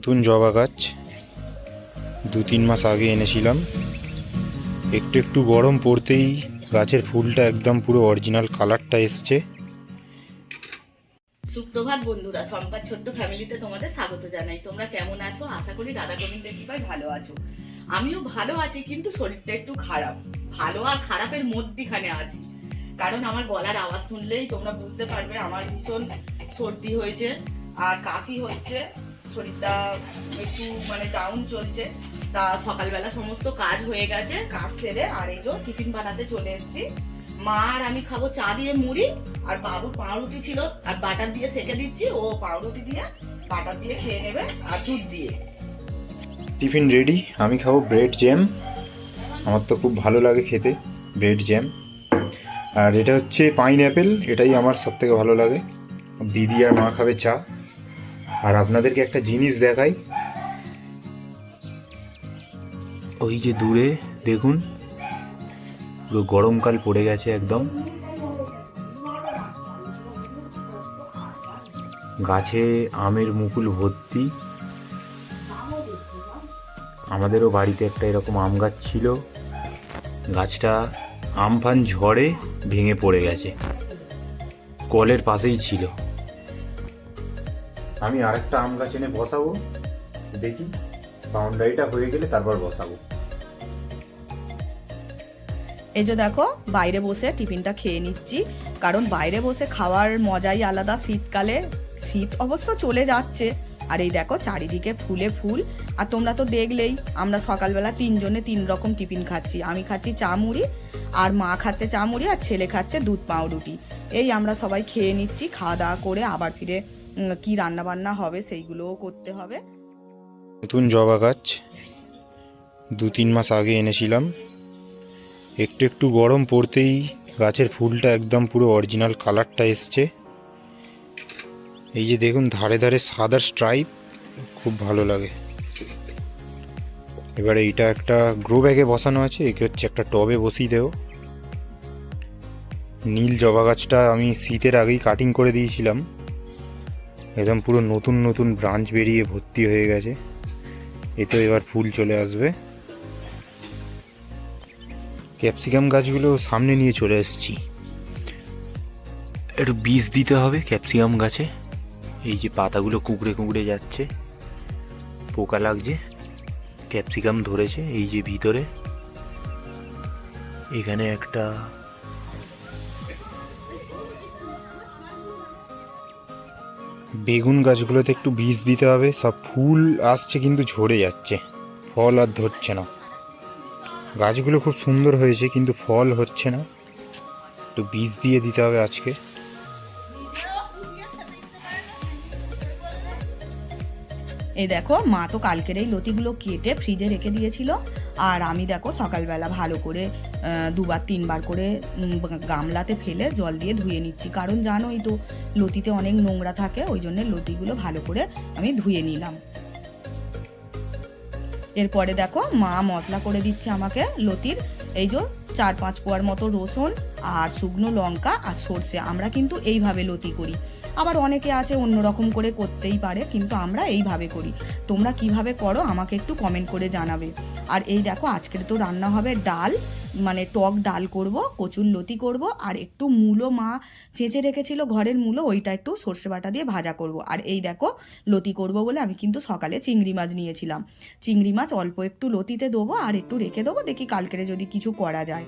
নতুন জবা গাছ। দু তিন মাস আগে এনেছিলাম। একটু একটু গরম পড়তেই গাছের ফুলটা একদম পুরো অরিজিনাল কালারটা এসছে। সুপ্রভাত বন্ধুরা সম্পাদ ছোট্ট ফ্যামিলিতে তোমাদের স্বাগত জানাই। তোমরা কেমন আছো? আশা করি রাধা গোবিন্দের কৃপায় ভালো আছো। আমিও ভালো আছি, কিন্তু শরীরটা একটু খারাপ। ভালো আর খারাপের মধ্যিখানে আছি। কারণ আমার গলার আওয়াজ শুনলেই তোমরা বুঝতে পারবে, আমার ভীষণ সর্দি হয়েছে আর কাশি হচ্ছে। শরীরটা একটু মানে ডাউন চলছে। তা সকালবেলা সমস্ত কাজ হয়ে গেছে, কাজ সেরে আর এই যে টিফিন বানাতে চলে এসেছি। মা আর আমি খাব চা দিয়ে মুড়ি, আর বাবুর পাউরুটি ছিল, আর বাটার দিয়ে সেকে দিচ্ছি, ও পাউরুটি দিয়ে বাটার দিয়ে খেয়ে নেবে, আর দুধ দিয়ে। টিফিন রেডি আমি খাব ব্রেড জ্যাম আমার তো খুব ভালো লাগে খেতে ব্রেড জ্যাম আর এটা হচ্ছে পাইন অ্যাপেল এটাই আমার সব থেকে ভালো লাগে। দিদি আর মা খাবে চা। আর আপনাদেরকে একটা জিনিস দেখাই। ওই যে দূরে, দেখুন, পুরো গরমকাল পড়ে গেছে একদম। গাছে আমের মুকুল ভর্তি। আমাদেরও বাড়িতে একটা এরকম আম গাছ ছিল। গাছটা আমফান ঝড়ে ভেঙে পড়ে গেছে। কলের পাশেই ছিল। আমি আরেকটা আম গাছ এনে বসাবো, দেখি বাউন্ডারিটা হয়ে গেলে তারপর বসাবো। এই যে দেখো, বাইরে বসে টিফিনটা খেয়ে নিচ্ছি, কারণ বাইরে বসে খাওয়ার মজাই আলাদা, শীতকালে শীত অবশ্য চলে যাচ্ছে। আর এই দেখো, চারিদিকে ফুলে ফুল, আর তোমরা তো দেখলেই, আমরা সকালবেলা তিনজনে তিন রকম টিফিন খাচ্ছি। আমি খাচ্ছি চা মুড়ি, আর মা খাচ্ছে চা মুড়ি, আর ছেলে খাচ্ছে দুধ পাউরুটি। এই আমরা সবাই খেয়ে নিচ্ছি, খাওয়া দাওয়া করে আবার ফিরে কি রান্না বান্না হবে সেইগুলোও করতে হবে। নতুন জবা গাছ। দু তিন মাস আগে এনেছিলাম। একটু একটু গরম পড়তেই গাছের ফুলটা একদম পুরো অরিজিনাল কালারটা এসছে। এই যে দেখুন, ধারে ধারে সাদা স্ট্রাইপ খুব ভালো লাগে। এবারে এইটা একটা গ্রো ব্যাগে বসানো আছে, একে হচ্ছে একটা টবে বসিয়ে দেবো। নীল জবা গাছটা আমি শীতের আগেই কাটিং করে দিয়েছিলাম। একদম পুরো নতুন নতুন ব্রাঞ্চ বেরিয়ে ভর্তি হয়ে গেছে। এতেও এবার ফুল চলে আসবে। ক্যাপসিকাম গাছগুলো সামনে নিয়ে চলে এসেছি। একটু বীজ দিতে হবে ক্যাপসিকাম গাছে। এই যে পাতাগুলো কুকড়ে কুকড়ে যাচ্ছে। পোকা লাগছে। ক্যাপসিকাম ধরেছে এই যে ভিতরে। এখানে একটা বেগুন গাছগুলোতে একটু বীজ দিতে হবে। সব ফুল আসছে কিন্তু ঝরে যাচ্ছে। ফল আর ধরছে না। গাছগুলো খুব সুন্দর হয়েছে কিন্তু ফল হচ্ছে না। একটু বীজ দিয়ে দিতে হবে আজকে। এই দেখো, মা তো কালকের এই লতিগুলো কেটে ফ্রিজে রেখে দিয়েছিল। আর আমি দেখো সকালবেলা ভালো করে দুবার, তিনবার করে গামলাতে ফেলে জল দিয়ে ধুয়ে নিচ্ছি। কারণ জানোই তো লতিতে অনেক নোংরা থাকে, ওই জন্য লতিগুলো ভালো করে আমি ধুয়ে নিলাম। এরপরে দেখো মা মশলা করে দিচ্ছে আমাকে লতির, এই যে চার পাঁচ কোয়ার মতো রসুন আর শুকনো লঙ্কা আর সর্ষে। আমরা কিন্তু এইভাবে লতি করি। আবার অনেকে আছে অন্য রকম করে করতেই পারে, কিন্তু আমরা এইভাবে করি। তোমরা কীভাবে করো আমাকে একটু কমেন্ট করে জানাবে। আর এই দেখো আজকের তো রান্না হবে ডাল মানে টক ডাল করব, কচুর লতি করব, আর একটু মূলো মা চেঁচে রেখেছিল ঘরের মূলো, ওইটা একটু সর্ষে বাটা দিয়ে ভাজা করব। আর এই দেখো, লতি করব বলে আমি কিন্তু সকালে চিংড়ি মাছ নিয়েছিলাম। চিংড়ি মাছ অল্প একটু লতিতে দেবো আর একটু রেখে দেবো, দেখি কালকেরে যদি কিছু করা যায়।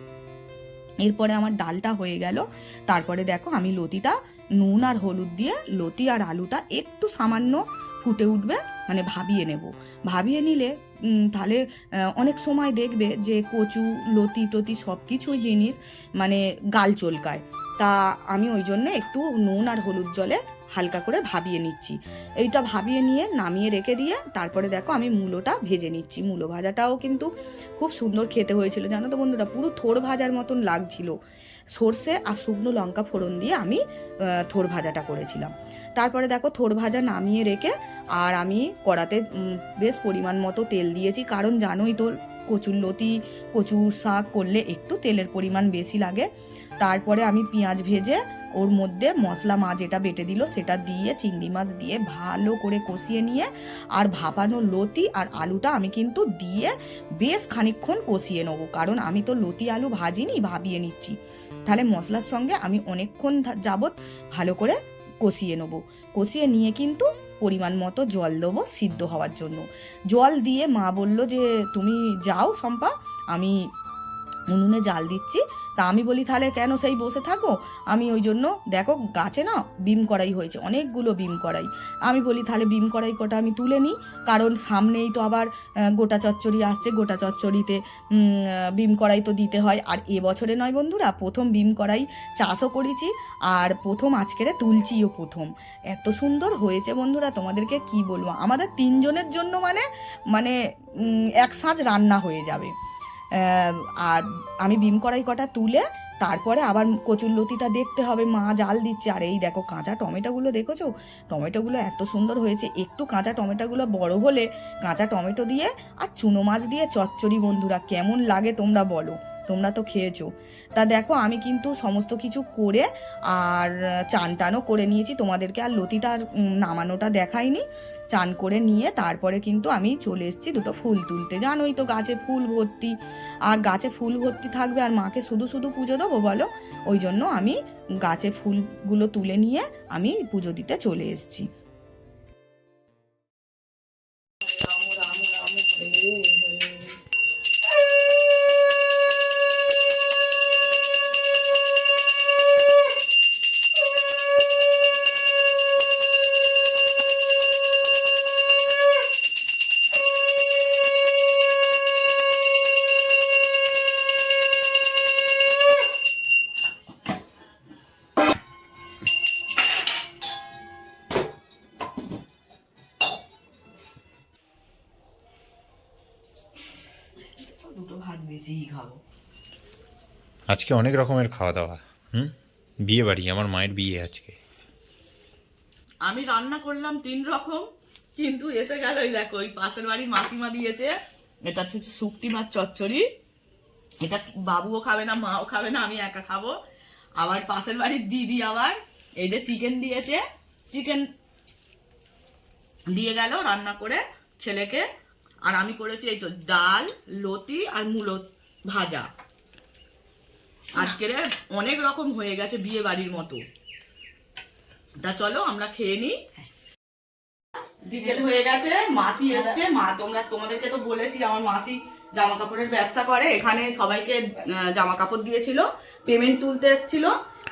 এরপরে আমার ডালটা হয়ে গেল। তারপরে দেখো, আমি লতিটা নুন আর হলুদ দিয়ে, লতি আর আলুটা একটু সামান্য ফুটে উঠবে মানে ভাবিয়ে নেব। ভাবিয়ে নিলে তাহলে অনেক সময় দেখবে যে কচু, লতি টতি সব কিছুই জিনিস মানে গাল চলকায়। তা আমি ওই জন্য একটু নুন আর হলুদ জলে হালকা করে ভাবিয়ে নিচ্ছি। এইটা ভাবিয়ে নিয়ে নামিয়ে রেখে দিয়ে তারপরে দেখো আমি মূলোটা ভেজে নিচ্ছি। মূলো ভাজাটাও কিন্তু খুব সুন্দর খেতে হয়েছিল, জানো তো বন্ধুরা? পুরো থোর ভাজার মতন লাগছিল। সর্ষে আর শুকনো লঙ্কা ফোড়ন দিয়ে আমি থোর ভাজাটা করেছিলাম। তারপরে দেখো থোর ভাজা নামিয়ে রেখে আর আমি কড়াতে বেশ পরিমাণ মতো তেল দিয়েছি। কারণ জানোই তো, কচুর লতি, কচুর শাক করলে একটু তেলের পরিমাণ বেশি লাগে। তারপরে আমি পেঁয়াজ ভেজে ওর মধ্যে মশলা মাছ যেটা বেটে দিল সেটা দিয়ে, চিংড়ি মাছ দিয়ে ভালো করে কষিয়ে নিয়ে আর ভাপানো লতি আর আলুটা আমি কিন্তু দিয়ে বেশ খানিকক্ষণ কষিয়ে নেব। কারণ আমি তো লতি আলু ভাজিনি, ভাবিয়ে নিচ্ছি। তাহলে মশলার সঙ্গে আমি অনেকক্ষণ যাবত ভালো করে কষিয়ে নেব। কষিয়ে নিয়ে কিন্তু পরিমাণ মতো জল দেবো সিদ্ধ হওয়ার জন্য। জল দিয়ে মা বলল যে, তুমি যাও শম্পা, আমি উনুনে জাল দিচ্ছি। তা আমি বলি, তাহলে কেন সেই বসে থাকো? আমি ওই জন্য, দেখো, গাছে না বিম কড়াই হয়েছে, অনেকগুলো বিম কড়াই। আমি বলি, তাহলে বিম কড়াই কটা আমি তুলে নিই, কারণ সামনেই তো আবার গোটা চচ্চড়ি আসছে, গোটা চচ্চড়িতে বিম কড়াই তো দিতে হয়। আর এবছরে নয় বন্ধুরা, প্রথম বিম কড়াই চাষও করেছি, আর প্রথম আজকেরে তুলছিও প্রথম। এত সুন্দর হয়েছে বন্ধুরা, তোমাদেরকে কি বলব? আমাদের তিনজনের জন্য মানে মানে এক সাঁজ রান্না হয়ে যাবে। আর আমি বিম কড়াই কটা তুলে তারপরে আবার কচুর লতিটা দেখতে হবে, মা জাল দিচ্ছে। আর এই দেখো কাঁচা টমেটোগুলো দেখেছ? টমেটোগুলো এত সুন্দর হয়েছে। একটু কাঁচা টমেটোগুলো বড় হলে কাঁচা টমেটো দিয়ে আর চুনো মাছ দিয়ে চচ্চড়ি বন্ধুরা, কেমন লাগে তোমরা বলো। তোমরা তো খেয়েছো। তা দেখো, আমি কিন্তু সমস্ত কিছু করে আর চান টানও করে নিয়েছি। তোমাদেরকে আর লতিটা আর নামানোটা দেখাইনি। চান করে নিয়ে তারপরে কিন্তু আমি চলে এসেছি দুটো ফুল তুলতে। জানোই তো গাছে ফুল ভর্তি, আর গাছে ফুল ভর্তি থাকবে আর মাকে শুধু শুধু পুজো দেবো বলো? ওই জন্য আমি গাছে ফুলগুলো তুলে নিয়ে আমি পুজো দিতে চলে এসেছি। বেশিই খাব। আজকে অনেক রকমের খাওয়া দাওয়া হুম? বিয়ে বাড়ি আমার মায়ের বিয়ে আজকে। আমি রান্না করলাম তিন রকম কিন্তু এসে গেল ওই দেখো ওই পাশের বাড়ির মাসিমা দিয়েছে এটা হচ্ছে শুকটি মাছ চচ্চড়ি। এটা বাবুও খাবে না মাও খাবে না আমি একা খাব। আবার পাশের বাড়ির দিদি আবার এই যে চিকেন দিয়েছে চিকেন দিয়ে গেল রান্না করে ছেলেকে। আর আমি করেছি এই তো ডাল, লতি আর মূলো ভাজা। আজকের অনেক রকম হয়ে গেছে বিয়ে বাড়ির মতো। তা চলো আমরা খেয়ে নিই। বিকেল হয়ে গেছে, মাসি এসছে। মা, তোমরা, তোমাদেরকে তো বলেছি, আমার মাসি জামা কাপড়ের ব্যবসা করে। এখানে সবাইকে জামা কাপড় দিয়েছিল পেমেন্ট তুলতে এসেছিল।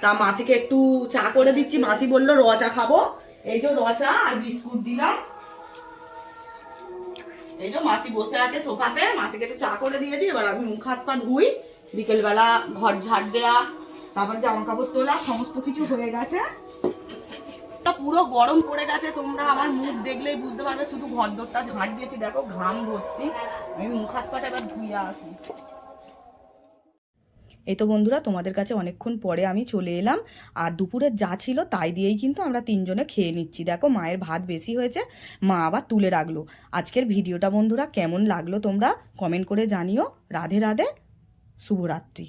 তা মাসিকে একটু চা করে দিচ্ছি। মাসি বলল, র চা খাব? এই যে র চা আর বিস্কুট দিলাম। এই যে মাসি বসে আছে সোফাতে, মাসিকে একটু চা করে দিয়েছি, এবার আমি মুখ হাত পা ধুই, বিকেলবেলা ঘর ঝাড় দেয়া, তারপর জামা কাপড় তোলা, সমস্ত কিছু হয়ে গেছে। পুরো গরম পড়ে গেছে, তোমরা আমার মুখ দেখলেই বুঝতে পারবে, শুধু ঘর দরটা ঝাঁট দিয়েছি, দেখো ঘাম ভর্তি। আমি মুখ হাত পাটা এবার ধুয়ে আসি। এই তো বন্ধুরা, তোমাদের কাছে অনেকক্ষণ পরে আমি চলে এলাম। আর দুপুরে যা ছিল তাই দিয়েই কিন্তু আমরা তিনজনে খেয়ে নিচ্ছি। দেখো, মায়ের ভাত বেশি হয়েছে, মা আবার তুলে রাখল। আজকের ভিডিওটা বন্ধুরা কেমন লাগল তোমরা কমেন্ট করে জানিও। রাধে রাধে, শুভরাত্রি।